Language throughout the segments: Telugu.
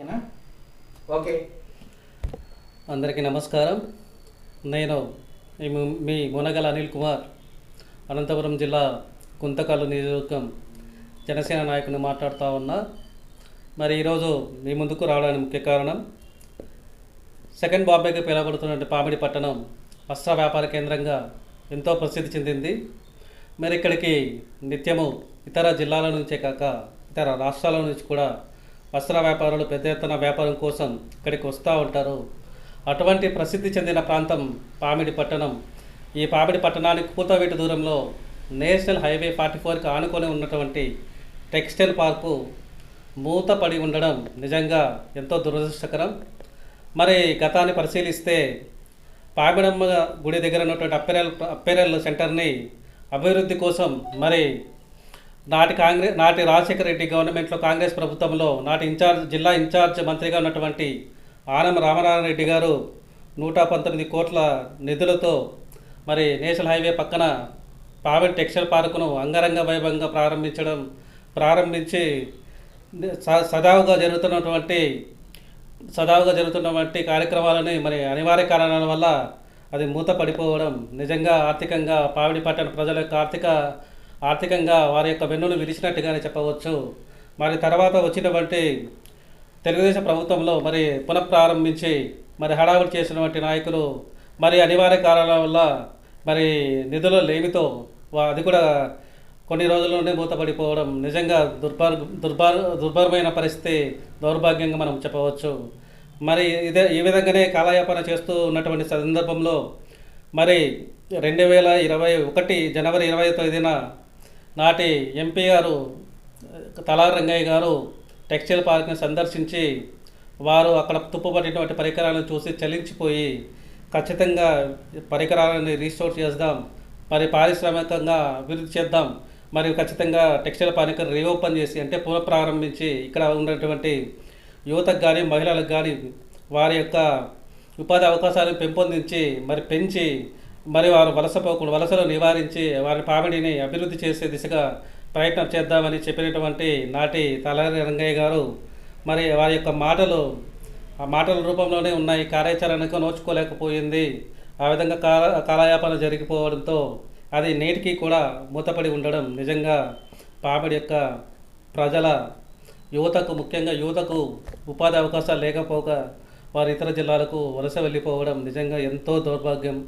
ఓకేనా? ఓకే. అందరికీ నమస్కారం. నేను మీ మునగల అనిల్ కుమార్ అనంతపురం జిల్లా గుంతకల్లు నియోజకవర్గం జనసేన నాయకుని మాట్లాడుతూ ఉన్నా. మరి ఈరోజు మీ ముందుకు రావడానికి ముఖ్య కారణం సెకండ్ బాంబేకి పిలువబడుతున్న పామిడి పట్టణం వస్త్ర వ్యాపార కేంద్రంగా ఎంతో ప్రసిద్ధి చెందింది. మరి ఇక్కడికి నిత్యము ఇతర జిల్లాల నుంచే కాక ఇతర రాష్ట్రాల నుంచి కూడా వస్త్ర వ్యాపారులు పెద్ద ఎత్తున వ్యాపారం కోసం ఇక్కడికి వస్తూ ఉంటారు. అటువంటి ప్రసిద్ధి చెందిన ప్రాంతం పామిడి పట్టణం. ఈ పామిడి పట్టణానికి కూతవేటు దూరంలో నేషనల్ హైవే ఫార్టీ ఫోర్కి ఆనుకొని ఉన్నటువంటి టెక్స్టైల్ పార్కు మూతపడి ఉండడం నిజంగా ఎంతో దురదృష్టకరం. మరి గతాన్ని పరిశీలిస్తే పామిడమ్మ గుడి దగ్గర ఉన్నటువంటి అప్పెరల్ అప్పెరల్ సెంటర్ని అభివృద్ధి కోసం మరి నాటి కాంగ్రెస్ నాటి రాజశేఖర రెడ్డి గవర్నమెంట్లో కాంగ్రెస్ ప్రభుత్వంలో నాటి ఇన్ఛార్జ్ జిల్లా ఇన్ఛార్జ్ మంత్రిగా ఉన్నటువంటి ఆనం రామనారాయణరెడ్డి గారు నూట పంతొమ్మిది కోట్ల నిధులతో మరి నేషనల్ హైవే పక్కన పావెన్ టెక్స్టైల్ పార్కును అంగరంగ వైభవంగా ప్రారంభించడం ప్రారంభించి స- జరుగుతున్నటువంటి సదావుగా జరుగుతున్నటువంటి కార్యక్రమాలని మరి అనివార్య కారణాల వల్ల అది మూత పడిపోవడం నిజంగా ఆర్థికంగా పావిడి పట్టణ ప్రజల యొక్క ఆర్థిక ఆర్థికంగా వారి యొక్క వెన్నును విరిచినట్టుగానే చెప్పవచ్చు. మరి తర్వాత వచ్చినటువంటి తెలుగుదేశం ప్రభుత్వంలో మరి పునఃప్రారంభించి మరి హడావులు చేసినటువంటి నాయకులు మరి అనివార్య కారణాల వల్ల మరి నిధుల లేమితో అది కూడా కొన్ని రోజుల్లోనే మూతపడిపోవడం నిజంగా దుర్భార్ దుర్భార్ దుర్భరమైన పరిస్థితి దౌర్భాగ్యంగా మనం చెప్పవచ్చు. మరి ఇదే ఈ విధంగానే కాలయాపన చేస్తూ ఉన్నటువంటి సందర్భంలో మరి రెండు వేల ఇరవై ఒకటి జనవరి ఇరవై తేదీన నాటి ఎంపీ గారు తలారి రంగయ్య గారు టెక్స్టైల్ పార్క్ని సందర్శించి వారు అక్కడ తుప్పుపట్టినటువంటి పరికరాలను చూసి చలించిపోయి ఖచ్చితంగా పరికరాలని రీస్టోర్ చేద్దాం మరి పారిశ్రామికంగా అభివృద్ధి చేద్దాం మరియు ఖచ్చితంగా టెక్స్టైల్ పార్క్ రీఓపెన్ చేసి అంటే పునఃప్రారంభించి ఇక్కడ ఉన్నటువంటి యువతకు కానీ మహిళలకు కానీ వారి యొక్క ఉపాధి అవకాశాలను పెంపొందించి మరి పెంచి మరి వారు వలసపోకుండా వలసలు నివారించి వారి పామిడిని అభివృద్ధి చేసే దిశగా ప్రయత్నం చేద్దామని చెప్పినటువంటి నాటి తలారి రంగయ్య గారు మరి వారి యొక్క మాటలు ఆ మాటల రూపంలోనే ఉన్నాయి. కార్యాచరణకు నోచుకోలేకపోయింది. ఆ విధంగా కాల కాలయాపన జరిగిపోవడంతో అది నేటికి కూడా మూతపడి ఉండడం నిజంగా పామిడి యొక్క ప్రజల యువతకు ముఖ్యంగా యువతకు ఉపాధి అవకాశాలు లేకపోగా వారి ఇతర జిల్లాలకు వలస వెళ్ళిపోవడం నిజంగా ఎంతో దౌర్భాగ్యం.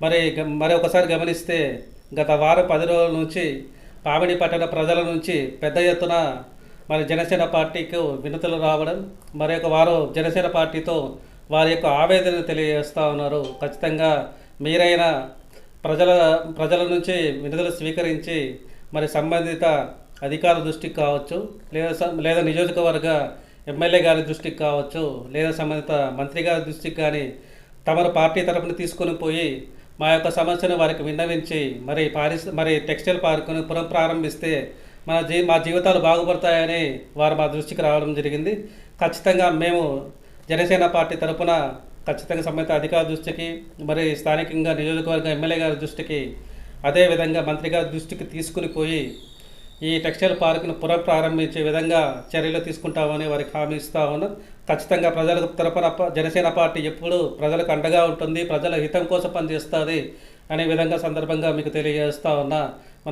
మరి గ- మరి ఒకసారి గమనిస్తే గత వారం పది రోజుల నుంచి పామిడి పట్టణ ప్రజల నుంచి పెద్ద ఎత్తున మరి జనసేన పార్టీకి వినతులు రావడం మరి ఒక వారు జనసేన పార్టీతో వారి యొక్క ఆవేదన తెలియజేస్తూ ఉన్నారు. ఖచ్చితంగా మీరైనా ప్రజల ప్రజల నుంచి వినతులు స్వీకరించి మరి సంబంధిత అధికారుల దృష్టికి కావచ్చు లేదా లేదా నియోజకవర్గ ఎమ్మెల్యే గారి దృష్టికి కావచ్చు లేదా సంబంధిత మంత్రి గారి దృష్టికి కానీ తమరు పార్టీ తరపున తీసుకొని పోయి మా యొక్క సమస్యను వారికి విన్నవించి మరి పారిశ మరి టెక్స్టైల్ పార్కును పునః ప్రారంభిస్తే మన జీ మా జీవితాలు బాగుపడతాయని వారు మా దృష్టికి రావడం జరిగింది. ఖచ్చితంగా మేము జనసేన పార్టీ తరపున ఖచ్చితంగా సంబంధిత అధికార దృష్టికి మరి స్థానికంగా నియోజకవర్గ ఎమ్మెల్యే గారి దృష్టికి అదేవిధంగా మంత్రి గారి దృష్టికి తీసుకుని పోయి ఈ టెక్స్టైల్ పార్కును పునః ప్రారంభించే విధంగా చర్యలు తీసుకుంటామని వారికి హామీ ఇస్తా ఉన్నాం. ఖచ్చితంగా ప్రజలకు తరపున జనసేన పార్టీ ఎప్పుడు ప్రజలకు అండగా ఉంటుంది ప్రజల హితం కోసం పనిచేస్తుంది అనే విధంగా సందర్భంగా మీకు తెలియజేస్తా ఉన్నా.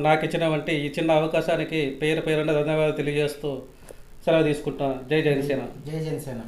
నాకు ఇచ్చినటువంటి ఈ చిన్న అవకాశానికి పేరు పేరున ధన్యవాదాలు తెలియజేస్తూ సెలవు తీసుకుంటాను జై జనసేన. జై జనసేన.